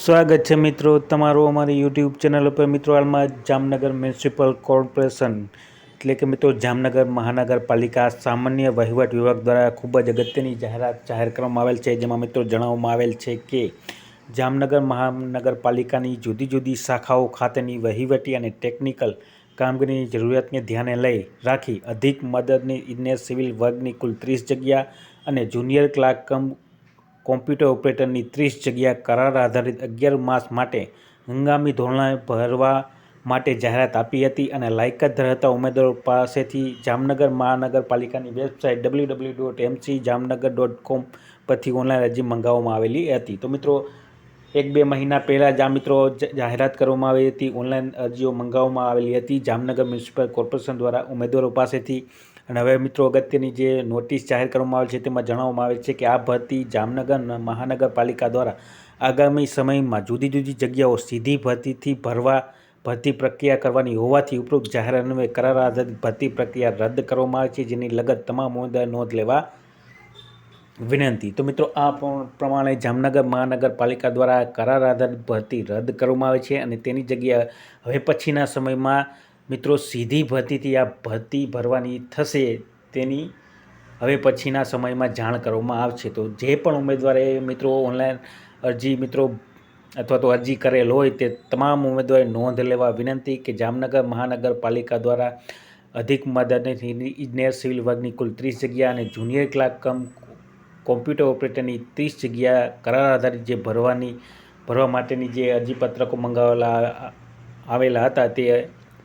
સ્વાગત છે મિત્રો તમારું અમારી યુટ્યુબ ચેનલ ઉપર. મિત્રો, હાલમાં જામનગર મ્યુનિસિપલ કોર્પોરેશન, એટલે કે મિત્રો જામનગર મહાનગરપાલિકા સામાન્ય વહીવટ વિભાગ દ્વારા ખૂબ જ અગત્યની જાહેરાત જાહેર કરવામાં આવેલ છે. જેમાં મિત્રો જણાવવામાં આવેલ છે કે, જામનગર મહાનગરપાલિકાની જુદી જુદી શાખાઓ ખાતેની વહીવટી અને ટેકનિકલ કામગીરીની જરૂરિયાતને ધ્યાને લઈ રાખી અધિક મદદની ઇજનેર સિવિલ વર્ગની કુલ ત્રીસ જગ્યા અને જુનિયર ક્લાર્ક કોમ્પ્યુટર ઓપરેટરની ત્રીસ જગ્યા કરાર આધારિત અગિયાર માસ માટે હંગામી ધોરણે ભરવા માટે જાહેરાત આપી હતી અને લાયકાત ધરાવતા ઉમેદવારો પાસેથી જામનગર મહાનગરપાલિકાની website W W dot M C Jamnagar dot com પરથી ઓનલાઈન અરજી મંગાવવામાં આવેલી હતી. તો મિત્રો, એક બે મહિના પહેલાં જ આ મિત્રો જાહેરાત કરવામાં આવી હતી. ઓનલાઈન અરજીઓ મંગાવવામાં આવેલી હતી. જામનગર મ્યુનિસિપલ કોર્પોરેશન દ્વારા ઉમેદવારો પાસેથી અને હવે મિત્રો અગત્યની જે નોટિસ જાહેર કરવામાં આવેલ છે તેમાં જણાવવામાં આવે છે કે આ ભરતી જામનગર મહાનગરપાલિકા દ્વારા આગામી સમયમાં જુદી જુદી જગ્યાઓ સીધી ભરતીથી ભરવા, ભરતી પ્રક્રિયા કરવાની હોવાથી ઉપરોક્ત જાહેર અન્વયે કરાર આધારિત ભરતી પ્રક્રિયા રદ કરવામાં આવે છે, જેની લગત તમામ મુદ્દા નોંધ લેવા વિનંતી. તો મિત્રો આ પ્રમાણે જામનગર મહાનગરપાલિકા દ્વારા કરાર આધારિત ભરતી રદ કરવામાં આવે છે અને તેની જગ્યાએ હવે પછીના સમયમાં મિત્રો, સીધી ભરતીથી આ ભરતી ભરવાની થશે તેની હવે પછીના સમયમાં જાણ કરવામાં આવશે. તો જે પણ ઉમેદવારે મિત્રો ઓનલાઈન અરજી મિત્રો અથવા તો અરજી કરેલ હોય તે તમામ ઉમેદવારે નોંધ લેવા વિનંતી કે જામનગર મહાનગરપાલિકા દ્વારા અધિક મદદની ઇજનેર સિવિલ વર્ગની કુલ ત્રીસ જગ્યા અને જુનિયર ક્લાર્ક કમ કોમ્પ્યુટર ઓપરેટરની ત્રીસ જગ્યા કરાર આધારિત જે ભરવાની, ભરવા માટેની જે અરજીપત્રકો મંગાવેલા, આવેલા હતા તે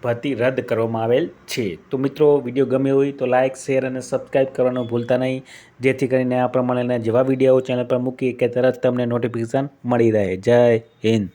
ભરતી રદ કરવામાં આવેલ છે. તો મિત્રો, વીડિયો ગમ્યો હોય તો લાઇક શેર અને સબસ્ક્રાઈબ કરવાનું ભૂલતા નહીં. જેથી કરીને આ પ્રમાણેના જેવા વીડિયો ચેનલ પર મૂકીએ કે તરત તમને નોટિફિકેશન મળી રહે. જય હિન્દ.